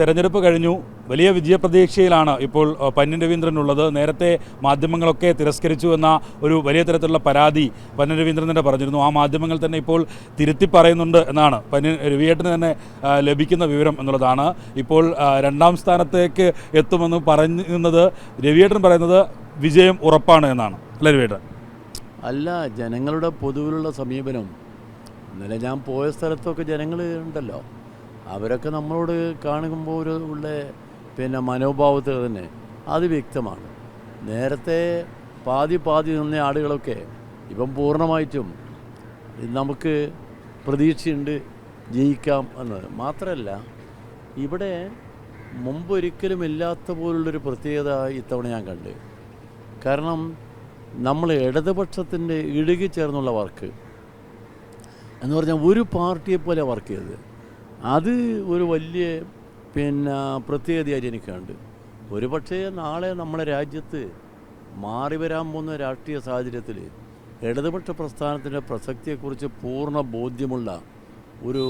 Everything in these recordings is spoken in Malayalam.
തെരഞ്ഞെടുപ്പ് കഴിഞ്ഞു. വലിയ വിജയപ്രതീക്ഷയിലാണ് ഇപ്പോൾ പന്നിൻ രവീന്ദ്രൻ ഉള്ളത് നേരത്തെ മാധ്യമങ്ങളൊക്കെ തിരസ്കരിച്ചു എന്ന ഒരു വലിയ തരത്തിലുള്ള പരാതി പന്നിൻ രവീന്ദ്രൻ തന്നെ പറഞ്ഞിരുന്നു. ആ മാധ്യമങ്ങൾ തന്നെ ഇപ്പോൾ തിരുത്തി പറയുന്നുണ്ട് എന്നാണ് പന്നി രവിയേട്ടന് തന്നെ ലഭിക്കുന്ന വിവരം എന്നുള്ളതാണ്. ഇപ്പോൾ രണ്ടാം സ്ഥാനത്തേക്ക് എത്തുമെന്ന് പറയുന്നത് രവിയേട്ടൻ പറയുന്നത് വിജയം ഉറപ്പാണ് എന്നാണ്. അല്ല രവിയേട്ടൻ? അല്ല ജനങ്ങളുടെ പൊതുവിലുള്ള സമീപനം. ഇന്നലെ ഞാൻ പോയ സ്ഥലത്തൊക്കെ ജനങ്ങൾ ഉണ്ടല്ലോ. അവരൊക്കെ നമ്മളോട് കാണുമ്പോൾ ഒരു ഉള്ള പിന്നെ മനോഭാവത്തിൽ തന്നെ അത് വ്യക്തമാണ്. നേരത്തെ പാതി പാതി നിന്ന ആളുകളൊക്കെ ഇപ്പം പൂർണമായിട്ടും നമുക്ക് പ്രതീക്ഷയുണ്ട് ജയിക്കാം എന്നത് മാത്രമല്ല ഇവിടെ മുമ്പൊരിക്കലും ഇല്ലാത്ത പോലുള്ളൊരു പ്രത്യേകത ഇത്തവണ ഞാൻ കണ്ട്. കാരണം നമ്മൾ ഇടതുപക്ഷത്തിന്റെ ഇടുകി ചേർന്നുള്ള വർക്ക് എന്ന് പറഞ്ഞാൽ ഒരു പാർട്ടിയെ പോലെ വർക്ക് ചെയ്തത്. അത് ഒരു വലിയ പിന്നെ പ്രത്യേകതയായിട്ട് എനിക്കുണ്ട് ഒരു പക്ഷേ നാളെ നമ്മുടെ രാജ്യത്ത് മാറി വരാൻ പോകുന്ന രാഷ്ട്രീയ സാഹചര്യത്തിൽ ഇടതുപക്ഷ പ്രസ്ഥാനത്തിന്റെ പ്രസക്തിയെക്കുറിച്ച് പൂർണ ബോധ്യമുള്ള ഒരു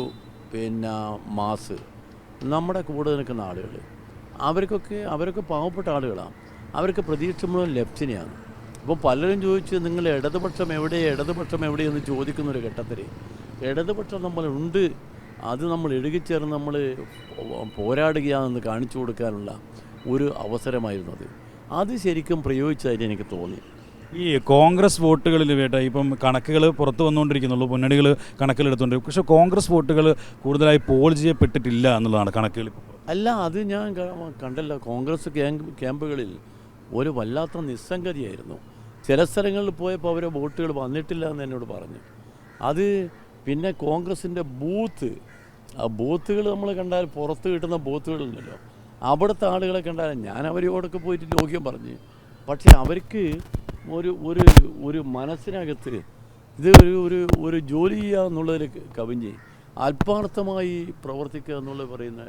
പിന്നെ മാസ് നമ്മുടെ കൂടെ നിൽക്കുന്ന ആളുകൾ അവർക്കൊക്കെ അവരൊക്കെ പാവപ്പെട്ട ആളുകളാണ്. അവർക്ക് പ്രതീക്ഷ മുഴുവൻ ലെഫ്റ്റിനെയാണ് അപ്പോൾ പലരും ചോദിച്ച് നിങ്ങൾ ഇടതുപക്ഷം എവിടെ ഇടതുപക്ഷം എവിടെയെന്ന് ചോദിക്കുന്ന ഒരു ഘട്ടത്തിൽ ഇടതുപക്ഷം നമ്മളുണ്ട് അത് നമ്മൾ ഇഴുകിച്ചേർന്ന് നമ്മൾ പോരാടുകയാണെന്ന് കാണിച്ചു കൊടുക്കാനുള്ള ഒരു അവസരമായിരുന്നു അത്. അത് ശരിക്കും പ്രയോഗിച്ചതായിട്ട് എനിക്ക് തോന്നി. ഈ കോൺഗ്രസ് വോട്ടുകളിൽ വേട്ട ഇപ്പം കണക്കുകൾ പുറത്തു വന്നുകൊണ്ടിരിക്കുന്നുള്ളൂ മുന്നണികൾ കണക്കിലെടുത്തുകൊണ്ട് പക്ഷെ കോൺഗ്രസ് വോട്ടുകൾ കൂടുതലായി പോൾ ചെയ്യപ്പെട്ടിട്ടില്ല എന്നുള്ളതാണ് കണക്കുകൾ അല്ല അത് ഞാൻ കണ്ടല്ല കോൺഗ്രസ് ക്യാമ്പ് ക്യാമ്പുകളിൽ ഒരു വല്ലാത്ത നിസ്സംഗതിയായിരുന്നു. ചില സ്ഥലങ്ങളിൽ പോയപ്പോൾ അവരെ വോട്ടുകൾ വന്നിട്ടില്ല എന്ന് എന്നോട് പറഞ്ഞു. അത് പിന്നെ കോൺഗ്രസിന്റെ ബൂത്ത്. ആ ബൂത്തുകൾ നമ്മൾ കണ്ടാൽ പുറത്ത് കിട്ടുന്ന ബൂത്തുകളുണ്ടല്ലോ. അവിടുത്തെ ആളുകളെ കണ്ടാൽ ഞാൻ അവരോടൊക്കെ പോയിട്ട് ലോക്യം പറഞ്ഞ്. പക്ഷേ അവർക്ക് ഒരു ഒരു ഒരു മനസ്സിനകത്ത് ഇത് ഒരു ഒരു ഒരു ജോലി ചെയ്യുക എന്നുള്ളതിൽ കവിഞ്ഞ് ആത്മാർത്ഥമായി പ്രവർത്തിക്കുക എന്നുള്ളത് പറയുന്ന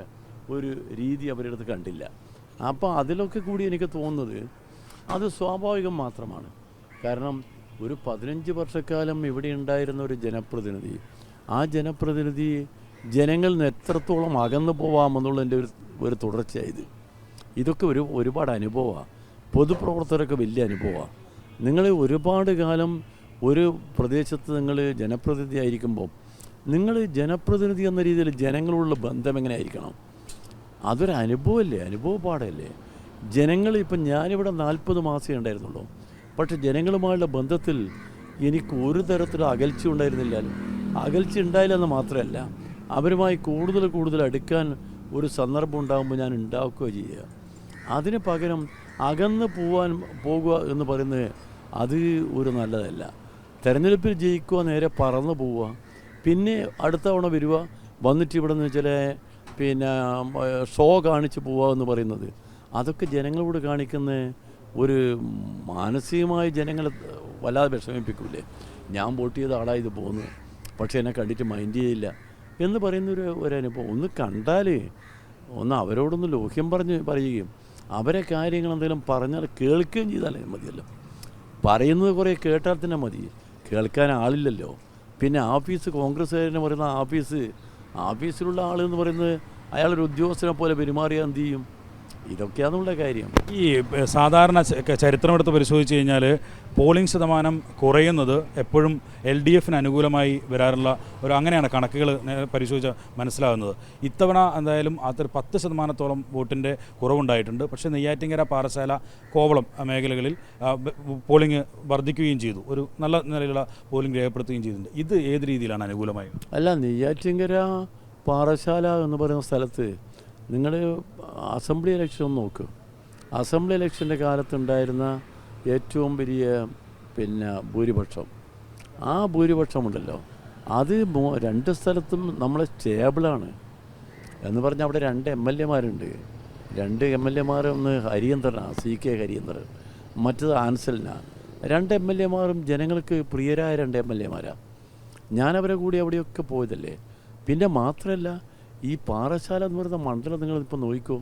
ഒരു രീതി അവരുടെ അടുത്ത് കണ്ടില്ല. അപ്പോൾ അതിലൊക്കെ കൂടി എനിക്ക് തോന്നുന്നത് അത് സ്വാഭാവികം മാത്രമാണ്. കാരണം ഒരു പതിനഞ്ച് വർഷക്കാലം ഇവിടെ ഉണ്ടായിരുന്ന ഒരു ജനപ്രതിനിധി. ആ ജനപ്രതിനിധി ജനങ്ങളിൽ നിന്ന് എത്രത്തോളം അകന്നു പോവാമെന്നുള്ളതിന്റെ ഒരു ഒരു തുടർച്ചയായത്. ഇതൊക്കെ ഒരു ഒരുപാട് അനുഭവമാണ് പൊതുപ്രവർത്തകരൊക്കെ വലിയ അനുഭവമാണ് നിങ്ങൾ ഒരുപാട് കാലം ഒരു പ്രദേശത്ത് നിങ്ങൾ ജനപ്രതിനിധി ആയിരിക്കുമ്പോൾ നിങ്ങൾ ജനപ്രതിനിധി എന്ന രീതിയിൽ ജനങ്ങളുള്ള ബന്ധം എങ്ങനെ ആയിരിക്കണം അതൊരു അനുഭവമല്ലേ? അനുഭവപാടല്ലേ ജനങ്ങൾ ഇപ്പം ഞാനിവിടെ നാൽപ്പത് മാസമേ ഉണ്ടായിരുന്നുള്ളൂ. പക്ഷെ ജനങ്ങളുമായുള്ള ബന്ധത്തിൽ എനിക്ക് ഒരു തരത്തിലും അകൽച്ച ഉണ്ടായിരുന്നില്ലാലും അകൽച്ച ഉണ്ടായില്ലെന്ന് മാത്രമല്ല അവരുമായി കൂടുതൽ കൂടുതൽ അടുക്കാൻ ഒരു സന്ദർഭം ഉണ്ടാകുമ്പോൾ ഞാൻ ഉണ്ടാക്കുകയോ ചെയ്യുക. അതിന് പകരം അകന്ന് പോവാൻ പോകുക എന്ന് പറയുന്നത് അത് ഒരു നല്ലതല്ല. തെരഞ്ഞെടുപ്പിൽ ജയിക്കുക നേരെ പറന്ന് പോവുക പിന്നെ അടുത്ത തവണ വരിക വന്നിട്ട് ഇവിടെ നിന്ന് ചില പിന്നെ ഷോ കാണിച്ച് പോവുക എന്ന് പറയുന്നത്. അതൊക്കെ ജനങ്ങളോട് കാണിക്കുന്ന ഒരു മാനസികമായി ജനങ്ങളെ വല്ലാതെ വിഷമിപ്പിക്കൂലേ? ഞാൻ വോട്ട് ചെയ്ത ആളായത് പോകുന്നു പക്ഷേ എന്നെ കണ്ടിട്ട് മൈൻഡ് ചെയ്യില്ല എന്ന് പറയുന്നൊരു ഒരു അനുഭവം ഒന്ന് കണ്ടാൽ ഒന്ന് അവരോടൊന്ന് ലോഹ്യം പറഞ്ഞ് പറയുകയും അവരെ കാര്യങ്ങൾ എന്തെങ്കിലും പറഞ്ഞാൽ കേൾക്കുകയും ചെയ്താലേ മതിയല്ലോ. പറയുന്നത് കുറേ കേട്ടാൽ തന്നെ മതി. കേൾക്കാൻ ആളില്ലല്ലോ. പിന്നെ ആഫീസ് കോൺഗ്രസ്സുകാരനെ പറയുന്ന ആഫീസ് ആഫീസിലുള്ള ആൾ എന്ന് പറയുന്നത് അയാളൊരു ഉദ്യോഗസ്ഥനെ പോലെ പെരുമാറിയാൽ എന്ത് ചെയ്യും? ഇതൊക്കെയാണെന്നുള്ള കാര്യം. ഈ സാധാരണ ചരിത്രമെടുത്ത് പരിശോധിച്ച് കഴിഞ്ഞാൽ പോളിംഗ് ശതമാനം കുറയുന്നത് എപ്പോഴും എൽ ഡി എഫിന് അനുകൂലമായി വരാറുള്ള ഒരു അങ്ങനെയാണ് കണക്കുകൾ പരിശോധിച്ച് മനസ്സിലാകുന്നത് ഇത്തവണ എന്തായാലും അത്ര പത്ത് ശതമാനത്തോളം വോട്ടിന്റെ കുറവുണ്ടായിട്ടുണ്ട്. പക്ഷേ നെയ്യാറ്റിങ്കര പാറശാല കോവളം മേഖലകളിൽ പോളിംഗ് വർദ്ധിക്കുകയും ചെയ്തു. ഒരു നല്ല നിലയിലുള്ള പോളിംഗ് രേഖപ്പെടുത്തുകയും ചെയ്തിട്ടുണ്ട്. ഇത് ഏത് രീതിയിലാണ് അനുകൂലമായി അല്ല നെയ്യാറ്റിങ്കര പാറശാല എന്ന് പറയുന്ന സ്ഥലത്ത് നിങ്ങൾ അസംബ്ലി ഇലക്ഷൻ നോക്ക്. അസംബ്ലി ഇലക്ഷന്റെ കാലത്തുണ്ടായിരുന്ന ഏറ്റവും വലിയ പിന്നെ ഭൂരിപക്ഷം. ആ ഭൂരിപക്ഷമുണ്ടല്ലോ അത് രണ്ട് സ്ഥലത്തും നമ്മൾ സ്റ്റേബിളാണ് എന്ന് പറഞ്ഞാൽ അവിടെ രണ്ട് എം എൽ എമാരുണ്ട് രണ്ട് എം എൽ എമാർ ഒന്ന് ഹരിയന്ദ്രനാണ് സി കെ ഹരിയന്ദ്രൻ മറ്റത് ആൻസലിനാണ് രണ്ട് എം എൽ എമാരും ജനങ്ങൾക്ക് പ്രിയരായ രണ്ട് എം എൽ എമാരാണ് ഞാനവരെ കൂടി അവിടെയൊക്കെ പോയതല്ലേ. പിന്നെ മാത്രമല്ല ഈ പാറശാല എന്ന് പറയുന്ന മണ്ഡലം നിങ്ങളിപ്പോൾ നോക്കിക്കോ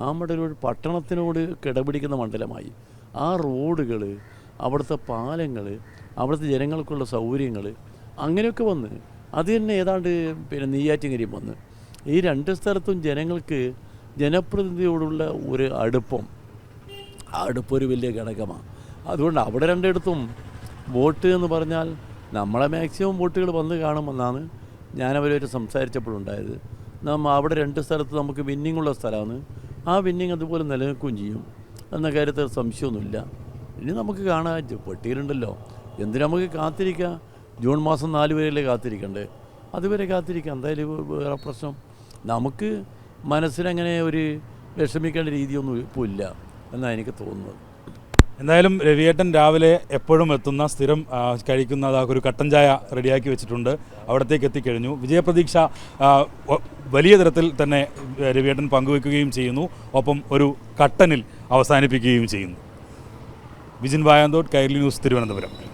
ആ മണ്ഡലം ഒരു പട്ടണത്തിനോട് കിടപിടിക്കുന്ന മണ്ഡലമായി. ആ റോഡുകൾ അവിടുത്തെ പാലങ്ങൾ അവിടുത്തെ ജനങ്ങൾക്കുള്ള സൗകര്യങ്ങൾ അങ്ങനെയൊക്കെ വന്ന് അത് തന്നെ ഏതാണ്ട് പിന്നെ നെയ്യാറ്റിങ്കരിയും വന്ന്. ഈ രണ്ട് സ്ഥലത്തും ജനങ്ങൾക്ക് ജനപ്രതിനിധിയോടുള്ള ഒരു അടുപ്പം. ആ അടുപ്പം ഒരു വലിയ ഘടകമാണ് അതുകൊണ്ട് അവിടെ രണ്ടിടത്തും വോട്ട് എന്ന് പറഞ്ഞാൽ നമ്മളെ മാക്സിമം വോട്ടുകൾ വന്ന് കാണുമെന്നാണ് ഞാനവരുമായിട്ട് സംസാരിച്ചപ്പോഴുണ്ടായത്. നമ്മ അവിടെ രണ്ട് സ്ഥലത്ത് നമുക്ക് വിന്നിങ്ങുള്ള സ്ഥലമാണ്. ആ വിന്നിങ് അതുപോലെ നിലനിൽക്കുകയും ചെയ്യും. എന്ന കാര്യത്തിൽ സംശയമൊന്നുമില്ല. ഇനി നമുക്ക് കാണാൻ പെട്ടിയിലുണ്ടല്ലോ. എന്തിനു നമുക്ക് കാത്തിരിക്കാം ജൂൺ മാസം നാല് വരെയല്ലേ കാത്തിരിക്കണ്ടേ? അതുവരെ കാത്തിരിക്കാം. എന്തായാലും വേറെ പ്രശ്നം. നമുക്ക് മനസ്സിനങ്ങനെ ഒരു വിഷമിക്കേണ്ട രീതിയൊന്നും ഇപ്പോൾ ഇല്ല എന്നാണ് എനിക്ക് തോന്നുന്നത്. എന്തായാലും രവിയേട്ടൻ രാവിലെ എപ്പോഴും എത്തുന്ന സ്ഥിരം കഴിക്കുന്ന ഒരു കട്ടൻ ചായ റെഡിയാക്കി വെച്ചിട്ടുണ്ട്. അവിടത്തേക്ക് എത്തിക്കഴിഞ്ഞു. വിജയപ്രതീക്ഷ വലിയ തരത്തിൽ തന്നെ രവിയേട്ടൻ പങ്കുവെക്കുകയും ചെയ്യുന്നു. ഒപ്പം ഒരു കട്ടനിൽ അവസാനിപ്പിക്കുകയും ചെയ്യുന്നു. വിജിൻ വായാന്തോട്ട് കൈരളി ന്യൂസ് തിരുവനന്തപുരം.